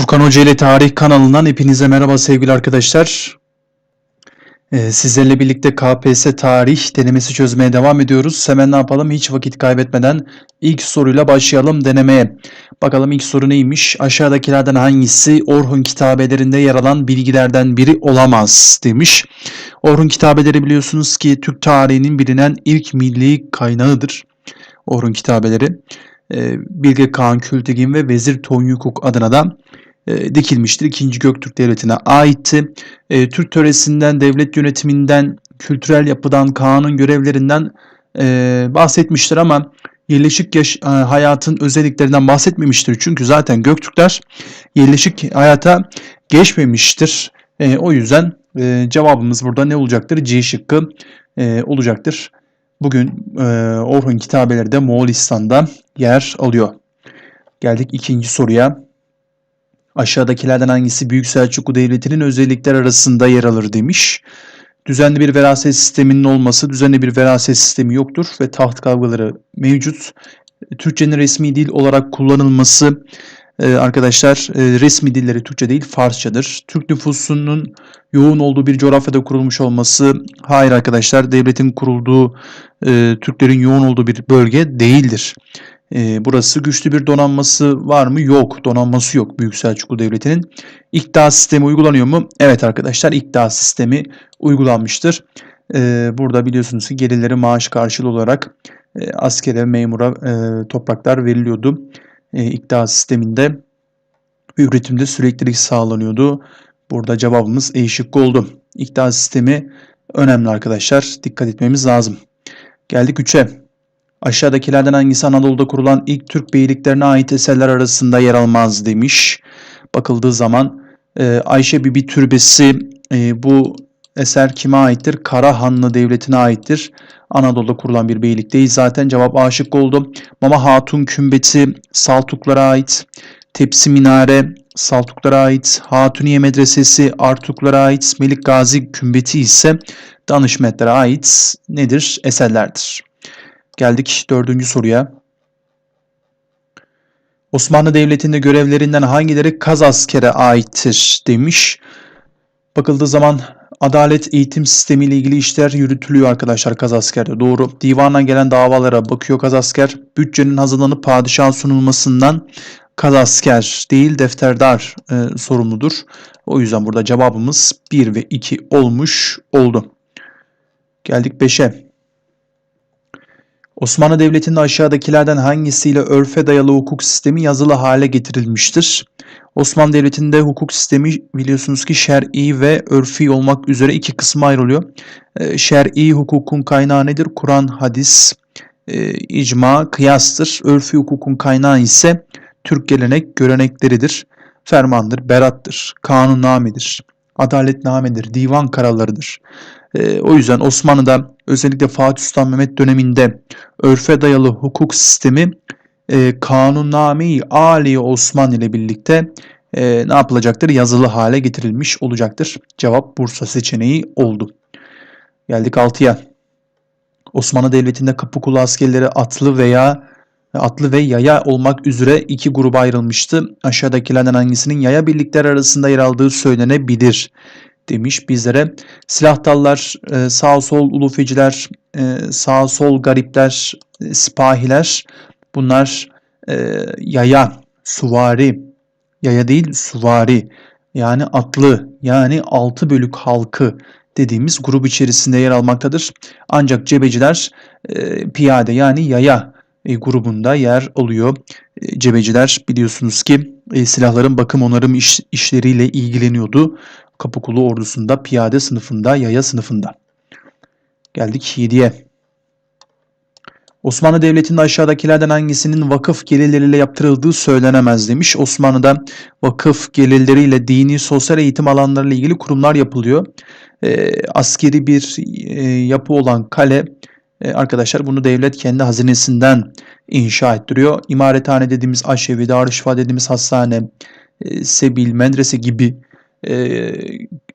Furkan Hoca ile Tarih kanalından hepinize merhaba sevgili arkadaşlar. Ee, sizlerle birlikte KPSS tarih denemesi çözmeye devam ediyoruz. Hemen ne yapalım? Hiç vakit kaybetmeden ilk soruyla başlayalım denemeye. Bakalım ilk soru neymiş? Aşağıdakilerden hangisi Orhun kitabelerinde yer alan bilgilerden biri olamaz demiş. Orhun kitabeleri biliyorsunuz ki Türk tarihinin bilinen ilk milli kaynağıdır. Orhun kitabeleri. Ee, Bilge Kağan Kültegin ve Vezir Tonyukuk adına da e, dikilmiştir. İkinci Göktürk Devleti'ne aitti. E, Türk töresinden, devlet yönetiminden, kültürel yapıdan, Kaan'ın görevlerinden e, bahsetmiştir ama yerleşik yaş- e, hayatın özelliklerinden bahsetmemiştir. Çünkü zaten Göktürkler yerleşik hayata geçmemiştir. E, o yüzden e, cevabımız burada ne olacaktır? C şıkkı e, olacaktır. Bugün e, Orhun kitabeleri de Moğolistan'da yer alıyor. Geldik ikinci soruya. Aşağıdakilerden hangisi Büyük Selçuklu Devleti'nin özellikler arasında yer alır demiş. Düzenli bir veraset sisteminin olması, düzenli bir veraset sistemi yoktur ve taht kavgaları mevcut. Türkçenin resmi dil olarak kullanılması e, arkadaşlar e, resmi dilleri Türkçe değil Farsçadır. Türk nüfusunun yoğun olduğu bir coğrafyada kurulmuş olması hayır arkadaşlar devletin kurulduğu e, Türklerin yoğun olduğu bir bölge değildir. E, burası güçlü bir donanması var mı? Yok. Donanması yok Büyük Selçuklu Devleti'nin. İkta sistemi uygulanıyor mu? Evet arkadaşlar ikta sistemi uygulanmıştır. E, burada biliyorsunuz ki gelirleri maaş karşılığı olarak e, askere, memura e, topraklar veriliyordu. E, ikta sisteminde üretimde süreklilik sağlanıyordu. Burada cevabımız E şıkkı oldu. İkta sistemi önemli arkadaşlar. Dikkat etmemiz lazım. Geldik 3'e. Aşağıdakilerden hangisi Anadolu'da kurulan ilk Türk beyliklerine ait eserler arasında yer almaz demiş. Bakıldığı zaman e, Ayşe Bibi Türbesi e, bu eser kime aittir? Karahanlı Devleti'ne aittir. Anadolu'da kurulan bir beylik değil. Zaten cevap aşık oldu. Mama Hatun Kümbeti Saltuklara ait. Tepsi Minare Saltuklara ait. Hatuniye Medresesi Artuklara ait. Melik Gazi Kümbeti ise Danışmetlere ait nedir? Eserlerdir. Geldik dördüncü soruya. Osmanlı Devleti'nde görevlerinden hangileri Kaz askere aittir demiş. Bakıldığı zaman adalet eğitim sistemi ile ilgili işler yürütülüyor arkadaşlar Kaz askerde. Doğru. Divana gelen davalara bakıyor Kaz asker. Bütçenin hazırlanıp padişaha sunulmasından Kaz asker değil defterdar e, sorumludur. O yüzden burada cevabımız 1 ve 2 olmuş oldu. Geldik 5'e. Osmanlı Devleti'nde aşağıdakilerden hangisiyle örfe dayalı hukuk sistemi yazılı hale getirilmiştir? Osmanlı Devleti'nde hukuk sistemi biliyorsunuz ki şer'i ve örfi olmak üzere iki kısma ayrılıyor. Ee, şer'i hukukun kaynağı nedir? Kur'an, hadis, e, icma, kıyastır. Örfi hukukun kaynağı ise Türk gelenek, görenekleridir. Fermandır, berattır, kanunnamedir, adaletnamedir, divan kararlarıdır. E, o yüzden Osmanlı'da özellikle Fatih Sultan Mehmet döneminde örfe dayalı hukuk sistemi e, kanunname-i Ali Osmanlı ile birlikte e, ne yapılacaktır? Yazılı hale getirilmiş olacaktır. Cevap Bursa seçeneği oldu. Geldik 6'ya. Osmanlı Devleti'nde Kapıkulu askerleri atlı veya atlı ve yaya olmak üzere iki gruba ayrılmıştı. Aşağıdakilerden hangisinin yaya birlikler arasında yer aldığı söylenebilir demiş bizlere. Silah dallar, e, sağ sol ulufeciler, e, sağ sol garipler, e, sipahiler bunlar yaya, suvari, yaya değil suvari yani atlı yani altı bölük halkı dediğimiz grup içerisinde yer almaktadır. Ancak cebeciler piyade yani yaya grubunda yer alıyor. Cebeciler biliyorsunuz ki silahların bakım onarım iş, işleriyle ilgileniyordu. Kapıkulu ordusunda, piyade sınıfında, yaya sınıfında. Geldik 7'ye. Osmanlı Devleti'nde aşağıdakilerden hangisinin vakıf gelirleriyle yaptırıldığı söylenemez demiş. Osmanlı'da vakıf gelirleriyle dini, sosyal eğitim alanlarıyla ilgili kurumlar yapılıyor. E, askeri bir e, yapı olan kale, e, arkadaşlar bunu devlet kendi hazinesinden inşa ettiriyor. İmarethane dediğimiz aşevi, darüşşafa dediğimiz hastane, e, sebil, medrese gibi e,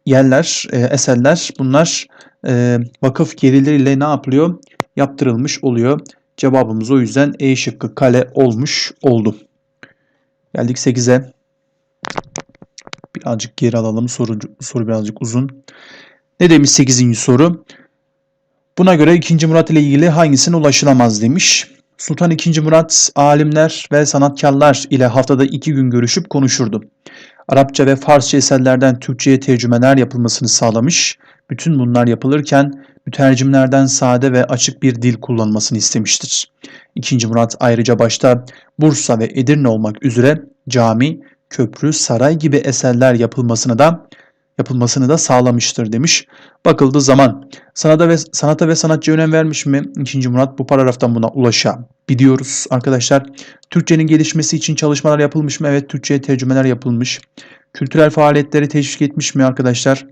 yerler, e, eserler bunlar e, vakıf gelirleriyle ne yapılıyor? Yaptırılmış oluyor. Cevabımız o yüzden E şıkkı kale olmuş oldu. Geldik 8'e. Birazcık geri alalım. Soru, soru birazcık uzun. Ne demiş 8. soru? Buna göre 2. Murat ile ilgili hangisine ulaşılamaz demiş. Sultan II. Murat alimler ve sanatkarlar ile haftada iki gün görüşüp konuşurdu. Arapça ve Farsça eserlerden Türkçe'ye tercümeler yapılmasını sağlamış. Bütün bunlar yapılırken mütercimlerden sade ve açık bir dil kullanmasını istemiştir. İkinci Murat ayrıca başta Bursa ve Edirne olmak üzere cami, köprü, saray gibi eserler yapılmasını da yapılmasını da sağlamıştır demiş. Bakıldığı zaman sanata ve sanata ve sanatçıya önem vermiş mi? İkinci Murat bu paragraftan buna ulaşabiliyoruz arkadaşlar. Türkçenin gelişmesi için çalışmalar yapılmış mı? Evet Türkçe'ye tercümeler yapılmış. Kültürel faaliyetleri teşvik etmiş mi arkadaşlar?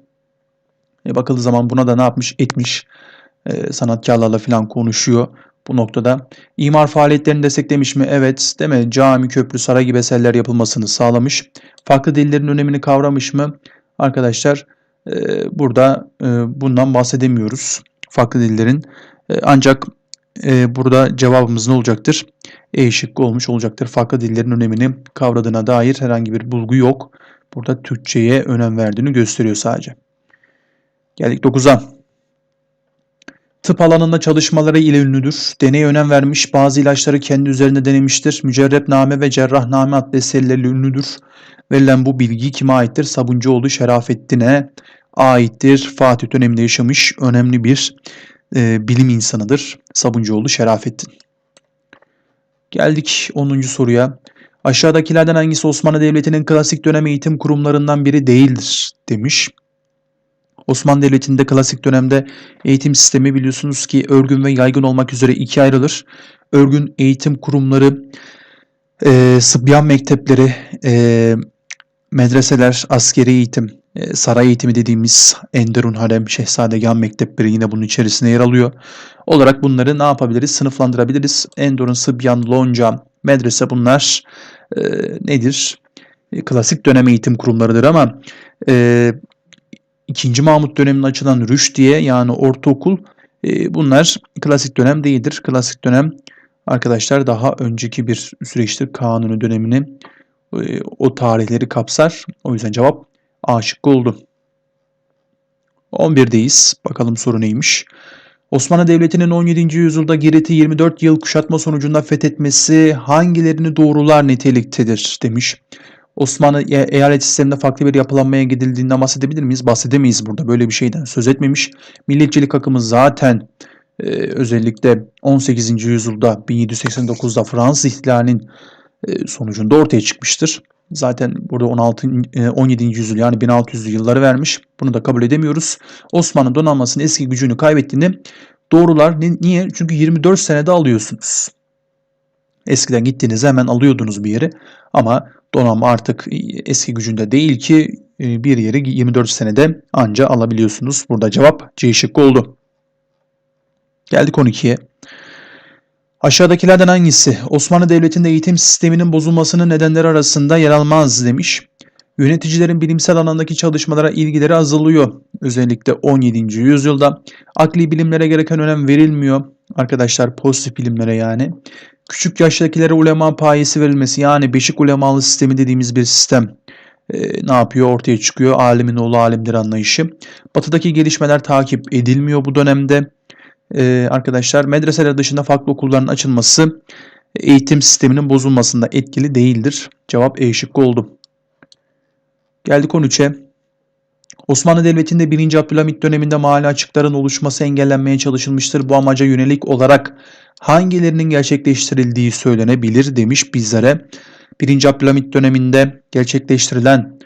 E, bakıldığı zaman buna da ne yapmış? Etmiş. E, sanatkarlarla falan konuşuyor bu noktada. İmar faaliyetlerini desteklemiş mi? Evet. Değil mi? Cami, köprü, saray gibi eserler yapılmasını sağlamış. Farklı dillerin önemini kavramış mı? Arkadaşlar e, burada e, bundan bahsedemiyoruz. Farklı dillerin. E, ancak e, burada cevabımız ne olacaktır? E şıkkı olmuş olacaktır. Farklı dillerin önemini kavradığına dair herhangi bir bulgu yok. Burada Türkçe'ye önem verdiğini gösteriyor sadece. Geldik 9'a. Tıp alanında çalışmaları ile ünlüdür. Deneye önem vermiş, bazı ilaçları kendi üzerinde denemiştir. Mücerrepname ve cerrahname adlı eserleriyle ünlüdür. Verilen bu bilgi kime aittir? Sabuncuoğlu Şerafettin'e aittir. Fatih döneminde yaşamış önemli bir e, bilim insanıdır. Sabuncuoğlu Şerafettin. Geldik 10. soruya. Aşağıdakilerden hangisi Osmanlı Devleti'nin klasik dönem eğitim kurumlarından biri değildir demiş. Osmanlı Devleti'nde klasik dönemde eğitim sistemi biliyorsunuz ki örgün ve yaygın olmak üzere ikiye ayrılır. Örgün eğitim kurumları, e, sıbyan mektepleri, e, medreseler, askeri eğitim, e, saray eğitimi dediğimiz Enderun Harem, Şehzadegah mektepleri yine bunun içerisine yer alıyor. Olarak bunları ne yapabiliriz? Sınıflandırabiliriz. Enderun, Sıbyan, Lonca, medrese bunlar e, nedir? E, klasik dönem eğitim kurumlarıdır ama e, 2. Mahmut döneminde açılan Rüşdiye yani ortaokul e, bunlar klasik dönem değildir. Klasik dönem arkadaşlar daha önceki bir süreçtir. Kanuni dönemini o tarihleri kapsar. O yüzden cevap A şıkkı oldu. 11'deyiz. Bakalım soru neymiş? Osmanlı Devleti'nin 17. yüzyılda Girit'i 24 yıl kuşatma sonucunda fethetmesi hangilerini doğrular niteliktedir demiş. Osmanlı e, eyalet sisteminde farklı bir yapılanmaya gidildiğinden bahsedebilir miyiz? Bahsedemeyiz burada. Böyle bir şeyden söz etmemiş. Milliyetçilik akımı zaten e, özellikle 18. yüzyılda 1789'da Fransız ihtilalinin sonucunda ortaya çıkmıştır. Zaten burada 16 e, 17. yüzyıl yani 1600'lü yılları vermiş. Bunu da kabul edemiyoruz. Osmanlı donanmasının eski gücünü kaybettiğini doğrular. Niye? Çünkü 24 senede alıyorsunuz. Eskiden gittiğinizde hemen alıyordunuz bir yeri ama donanma artık eski gücünde değil ki e, bir yeri 24 senede anca alabiliyorsunuz. Burada cevap C şıkkı oldu. Geldik 12'ye. Aşağıdakilerden hangisi Osmanlı Devleti'nde eğitim sisteminin bozulmasının nedenleri arasında yer almaz demiş. Yöneticilerin bilimsel alandaki çalışmalara ilgileri azalıyor. Özellikle 17. yüzyılda akli bilimlere gereken önem verilmiyor. Arkadaşlar pozitif bilimlere yani. Küçük yaştakilere ulema payesi verilmesi yani beşik ulemalı sistemi dediğimiz bir sistem e, ne yapıyor ortaya çıkıyor. Alimin oğlu alimdir anlayışı. Batıdaki gelişmeler takip edilmiyor bu dönemde. E, arkadaşlar medreseler dışında farklı okulların açılması eğitim sisteminin bozulmasında etkili değildir. Cevap E şıkkı oldu. Geldik 13'e. Osmanlı Devleti'nde 1. Abdülhamit döneminde mahalle açıkların oluşması engellenmeye çalışılmıştır. Bu amaca yönelik olarak hangilerinin gerçekleştirildiği söylenebilir demiş bizlere. 1. Abdülhamit döneminde gerçekleştirilen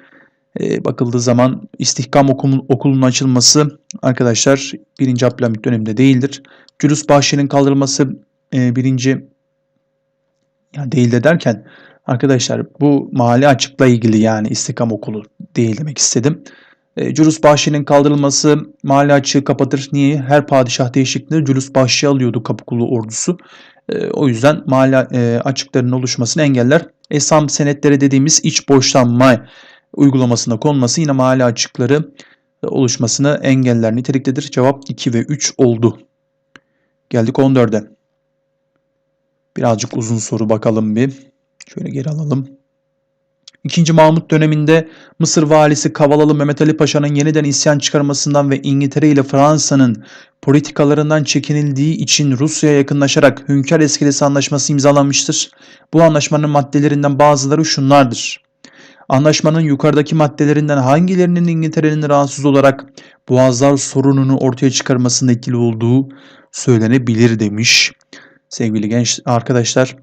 e, bakıldığı zaman istihkam okul, okulunun açılması arkadaşlar 1. Abdülhamit döneminde değildir. Cülüs bahşinin kaldırılması e, birinci yani değil de derken arkadaşlar bu mahalle açıkla ilgili yani istihkam okulu değil demek istedim. E, Cülus Bahşi'nin kaldırılması mahalle açığı kapatır. Niye? Her padişah değişikliğinde Cülus Bahşi alıyordu Kapıkulu ordusu. E, o yüzden mahalle e, açıklarının oluşmasını engeller. Esam senetleri dediğimiz iç borçlanma uygulamasına konması yine mahalle açıkları e, oluşmasını engeller niteliktedir. Cevap 2 ve 3 oldu. Geldik 14'e. Birazcık uzun soru bakalım bir. Şöyle geri alalım. İkinci Mahmut döneminde Mısır valisi Kavalalı Mehmet Ali Paşa'nın yeniden isyan çıkarmasından ve İngiltere ile Fransa'nın politikalarından çekinildiği için Rusya'ya yakınlaşarak Hünkar Eskelesi Anlaşması imzalanmıştır. Bu anlaşmanın maddelerinden bazıları şunlardır. Anlaşmanın yukarıdaki maddelerinden hangilerinin İngiltere'nin rahatsız olarak Boğazlar sorununu ortaya çıkarmasında etkili olduğu söylenebilir demiş. Sevgili genç arkadaşlar,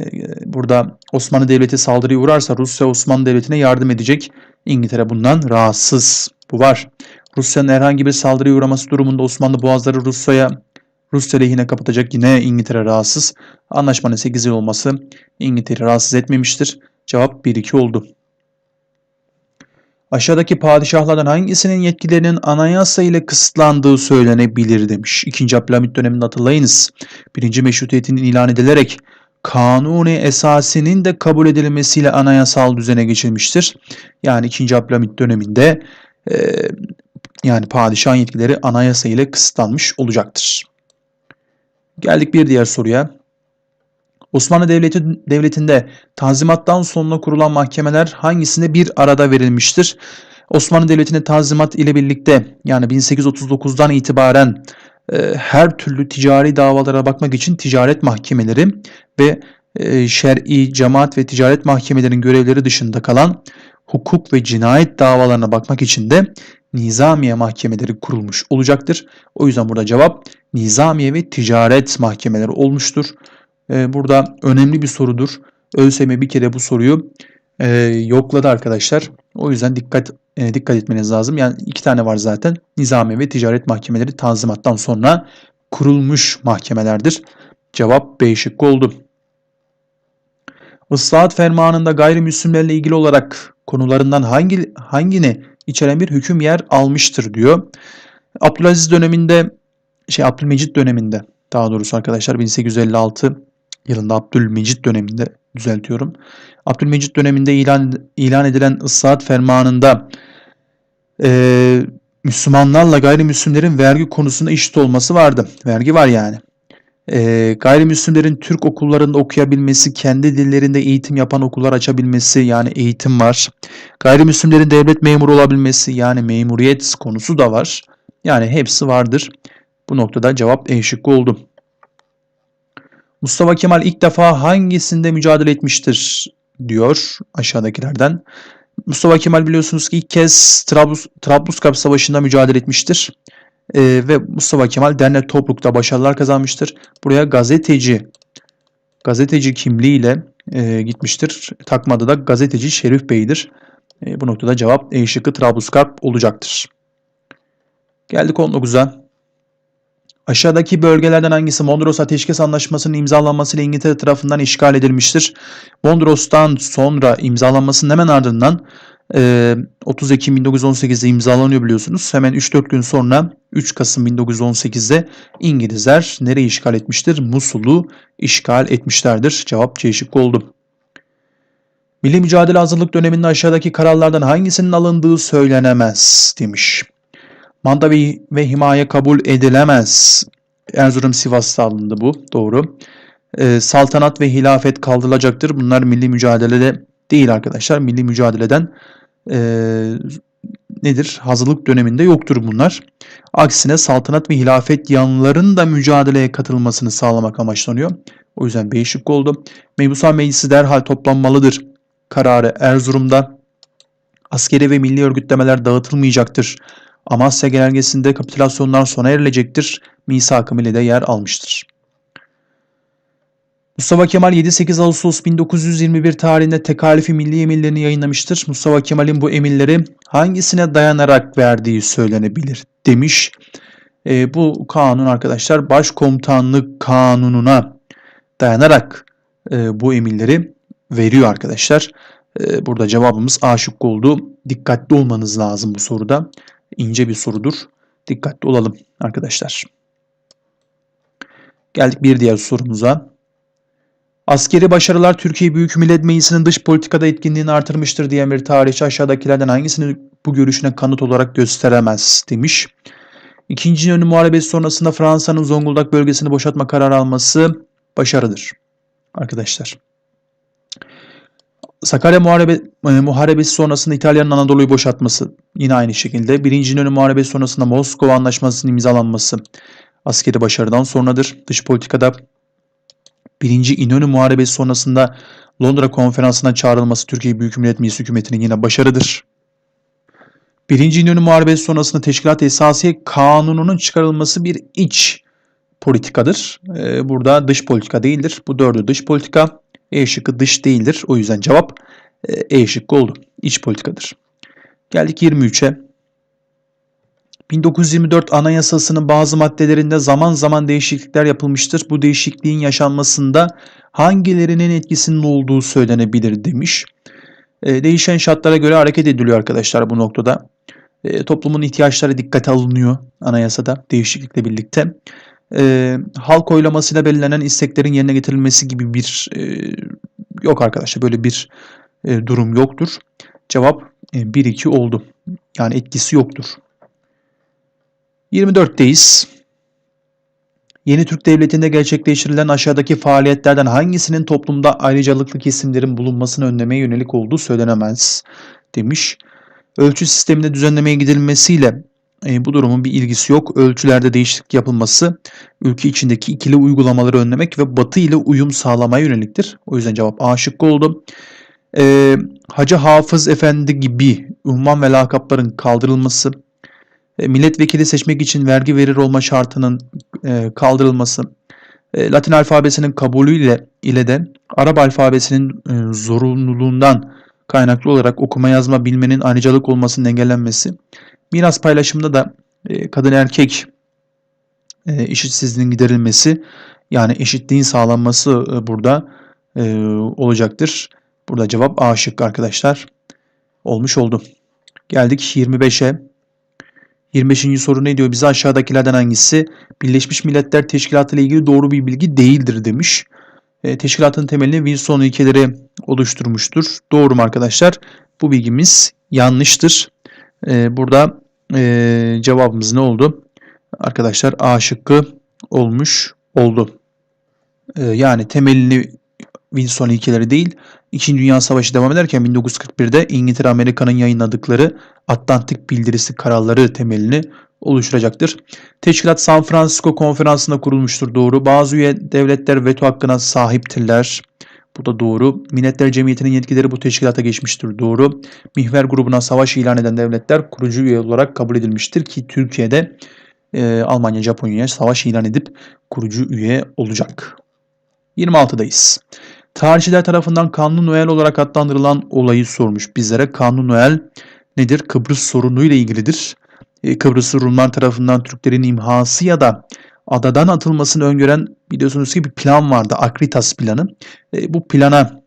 e, burada Osmanlı Devleti saldırıya uğrarsa Rusya Osmanlı Devleti'ne yardım edecek. İngiltere bundan rahatsız. Bu var. Rusya'nın herhangi bir saldırıya uğraması durumunda Osmanlı boğazları Rusya'ya Rusya lehine kapatacak yine İngiltere rahatsız. Anlaşmanın 8 yıl olması İngiltere rahatsız etmemiştir. Cevap 1-2 oldu. Aşağıdaki padişahlardan hangisinin yetkilerinin anayasa ile kısıtlandığı söylenebilir demiş. 2. Abdülhamit döneminde hatırlayınız. 1. Meşrutiyetin ilan edilerek kanuni esasinin de kabul edilmesiyle anayasal düzene geçilmiştir. Yani 2. Abdülhamit döneminde e, yani padişahın yetkileri anayasa ile kısıtlanmış olacaktır. Geldik bir diğer soruya. Osmanlı Devleti Devleti'nde Tanzimat'tan sonra kurulan mahkemeler hangisinde bir arada verilmiştir? Osmanlı Devleti'ne Tanzimat ile birlikte yani 1839'dan itibaren e, her türlü ticari davalara bakmak için ticaret mahkemeleri ve e, şer'i, cemaat ve ticaret mahkemelerinin görevleri dışında kalan hukuk ve cinayet davalarına bakmak için de nizamiye mahkemeleri kurulmuş olacaktır. O yüzden burada cevap nizamiye ve ticaret mahkemeleri olmuştur. Ee, burada önemli bir sorudur. ÖSYM bir kere bu soruyu e, yokladı arkadaşlar. O yüzden dikkat e, dikkat etmeniz lazım. Yani iki tane var zaten. Nizami ve ticaret mahkemeleri tanzimattan sonra kurulmuş mahkemelerdir. Cevap B şıkkı oldu. Islahat fermanında gayrimüslimlerle ilgili olarak konularından hangi hangini içeren bir hüküm yer almıştır diyor. Abdülaziz döneminde şey Abdülmecit döneminde daha doğrusu arkadaşlar 1856 yılında Abdülmecit döneminde düzeltiyorum. Abdülmecit döneminde ilan ilan edilen ıslahat fermanında e, Müslümanlarla gayrimüslimlerin vergi konusunda eşit olması vardı. Vergi var yani. E, gayrimüslimlerin Türk okullarında okuyabilmesi, kendi dillerinde eğitim yapan okullar açabilmesi yani eğitim var. Gayrimüslimlerin devlet memuru olabilmesi yani memuriyet konusu da var. Yani hepsi vardır. Bu noktada cevap E oldu. Mustafa Kemal ilk defa hangisinde mücadele etmiştir diyor aşağıdakilerden. Mustafa Kemal biliyorsunuz ki ilk kez Trablus, Trablusgarp Savaşı'nda mücadele etmiştir. Ee, ve Mustafa Kemal dernek toplulukta başarılar kazanmıştır. Buraya gazeteci gazeteci kimliğiyle e, gitmiştir. Takmadı da gazeteci Şerif Bey'dir. E, bu noktada cevap E şıkkı Trablusgarp olacaktır. Geldik 19'a. Aşağıdaki bölgelerden hangisi Mondros Ateşkes Anlaşması'nın imzalanmasıyla İngiltere tarafından işgal edilmiştir? Mondros'tan sonra imzalanmasının hemen ardından 30 Ekim 1918'de imzalanıyor biliyorsunuz. Hemen 3-4 gün sonra 3 Kasım 1918'de İngilizler nereyi işgal etmiştir? Musul'u işgal etmişlerdir. Cevap C şıkkı oldu. Milli mücadele hazırlık döneminde aşağıdaki kararlardan hangisinin alındığı söylenemez demiş. Manda ve, himaye kabul edilemez. Erzurum Sivas'ta alındı bu. Doğru. Ee, saltanat ve hilafet kaldırılacaktır. Bunlar milli mücadelede değil arkadaşlar. Milli mücadeleden e, nedir? Hazırlık döneminde yoktur bunlar. Aksine saltanat ve hilafet yanlıların da mücadeleye katılmasını sağlamak amaçlanıyor. O yüzden B oldu. Mebusan Meclisi derhal toplanmalıdır. Kararı Erzurum'da askeri ve milli örgütlemeler dağıtılmayacaktır. Amasya Genelgesi'nde kapitülasyonlar sona erilecektir. Misak-ı de yer almıştır. Mustafa Kemal 7-8 Ağustos 1921 tarihinde tekalifi milli emirlerini yayınlamıştır. Mustafa Kemal'in bu emirleri hangisine dayanarak verdiği söylenebilir demiş. E, bu kanun arkadaşlar başkomutanlık kanununa dayanarak e, bu emirleri veriyor arkadaşlar. E, burada cevabımız A şıkkı oldu. Dikkatli olmanız lazım bu soruda ince bir sorudur. Dikkatli olalım arkadaşlar. Geldik bir diğer sorumuza. Askeri başarılar Türkiye Büyük Millet Meclisi'nin dış politikada etkinliğini artırmıştır diyen bir tarihçi aşağıdakilerden hangisini bu görüşüne kanıt olarak gösteremez demiş. İkinci Yönlü Muharebesi sonrasında Fransa'nın Zonguldak bölgesini boşaltma kararı alması başarıdır. Arkadaşlar. Sakarya Muharebe, e, Muharebesi sonrasında İtalya'nın Anadolu'yu boşaltması yine aynı şekilde. Birinci İnönü Muharebesi sonrasında Moskova Anlaşması'nın imzalanması askeri başarıdan sonradır. Dış politikada Birinci İnönü Muharebesi sonrasında Londra Konferansı'na çağrılması Türkiye Büyük Millet Meclisi hükümetinin yine başarıdır. Birinci İnönü Muharebesi sonrasında Teşkilat Esasiye Kanunu'nun çıkarılması bir iç politikadır. Ee, burada dış politika değildir. Bu dördü dış politika. E şıkkı dış değildir. O yüzden cevap e, E şıkkı oldu. İç politikadır. Geldik 23'e. 1924 Anayasası'nın bazı maddelerinde zaman zaman değişiklikler yapılmıştır. Bu değişikliğin yaşanmasında hangilerinin etkisinin olduğu söylenebilir demiş. E, değişen şartlara göre hareket ediliyor arkadaşlar bu noktada. E, toplumun ihtiyaçları dikkate alınıyor anayasada değişiklikle birlikte. E, halk oylamasıyla belirlenen isteklerin yerine getirilmesi gibi bir e, yok arkadaşlar böyle bir e, durum yoktur. Cevap e, 1-2 oldu. Yani etkisi yoktur. 24'teyiz. Yeni Türk Devleti'nde gerçekleştirilen aşağıdaki faaliyetlerden hangisinin toplumda ayrıcalıklı kesimlerin bulunmasını önlemeye yönelik olduğu söylenemez demiş. Ölçü sisteminde düzenlemeye gidilmesiyle e, bu durumun bir ilgisi yok. Ölçülerde değişiklik yapılması ülke içindeki ikili uygulamaları önlemek ve batı ile uyum sağlamaya yöneliktir. O yüzden cevap A şıkkı oldu. E, Hacı Hafız Efendi gibi unvan ve lakapların kaldırılması, e, milletvekili seçmek için vergi verir olma şartının e, kaldırılması, e, Latin alfabesinin kabulüyle ile de Arap alfabesinin e, zorunluluğundan kaynaklı olarak okuma yazma bilmenin ayrıcalık olmasının engellenmesi, miras paylaşımında da e, kadın erkek e, eşitsizliğin giderilmesi yani eşitliğin sağlanması e, burada e, olacaktır. Burada cevap A şıkkı arkadaşlar. Olmuş oldu. Geldik 25'e. 25. soru ne diyor? Bize aşağıdakilerden hangisi Birleşmiş Milletler Teşkilatı ile ilgili doğru bir bilgi değildir demiş. E, teşkilatın temelini Wilson ilkeleri oluşturmuştur. Doğru mu arkadaşlar? Bu bilgimiz yanlıştır. E, burada e, cevabımız ne oldu? Arkadaşlar A şıkkı olmuş oldu. E, yani temelini Wilson ilkeleri değil, İkinci Dünya Savaşı devam ederken 1941'de İngiltere Amerika'nın yayınladıkları Atlantik Bildirisi kararları temelini oluşturacaktır. Teşkilat San Francisco konferansında kurulmuştur doğru. Bazı üye devletler veto hakkına sahiptirler. Bu da doğru. Milletler Cemiyeti'nin yetkileri bu teşkilata geçmiştir. Doğru. Mihver grubuna savaş ilan eden devletler kurucu üye olarak kabul edilmiştir ki Türkiye'de e, Almanya, Japonya'ya savaş ilan edip kurucu üye olacak. 26'dayız. Tarihçiler tarafından Kanlı Noel olarak adlandırılan olayı sormuş bizlere. Kanlı Noel nedir? Kıbrıs sorunu ile ilgilidir. E, Kıbrıs Rumlar tarafından Türklerin imhası ya da adadan atılmasını öngören biliyorsunuz ki bir plan vardı. Akritas planı. E, bu plana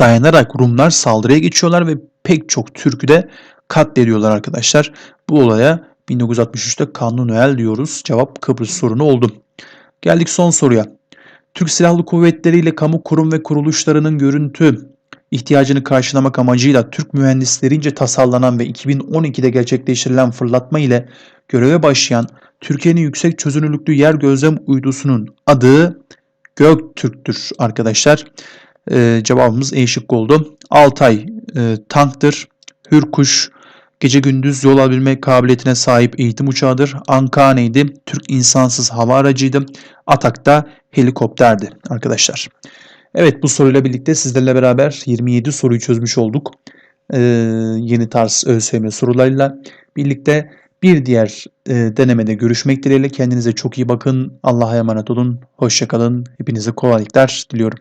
dayanarak Rumlar saldırıya geçiyorlar ve pek çok Türk'ü de katlediyorlar arkadaşlar. Bu olaya 1963'te Kanlı Noel diyoruz. Cevap Kıbrıs sorunu oldu. Geldik son soruya. Türk Silahlı Kuvvetleri ile kamu kurum ve kuruluşlarının görüntü ihtiyacını karşılamak amacıyla Türk mühendislerince tasarlanan ve 2012'de gerçekleştirilen fırlatma ile göreve başlayan Türkiye'nin yüksek çözünürlüklü yer gözlem uydusunun adı Göktürk'tür arkadaşlar. Ee, cevabımız E şıkkı oldu. Altay e, tanktır. Hürkuş gece gündüz yol alabilme kabiliyetine sahip eğitim uçağıdır. Anka neydi? Türk insansız hava aracıydı. Atak da helikopterdi arkadaşlar. Evet bu soruyla birlikte sizlerle beraber 27 soruyu çözmüş olduk. Ee, yeni tarz ÖSYM sorularıyla birlikte bir diğer e, denemede görüşmek dileğiyle kendinize çok iyi bakın. Allah'a emanet olun. Hoşçakalın. Hepinize kolaylıklar diliyorum.